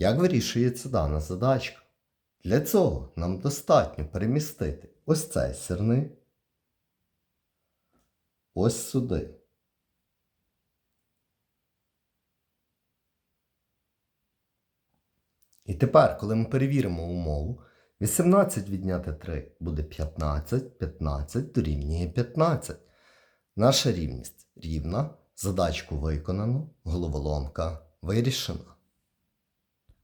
Як вирішується дана задачка? Для цього нам достатньо перемістити ось цей сирник ось сюди. І тепер, коли ми перевіримо умову, 18 відняти 3 буде 15, 15 дорівнює 15. Наша рівність рівна, задачку виконано, головоломка вирішена.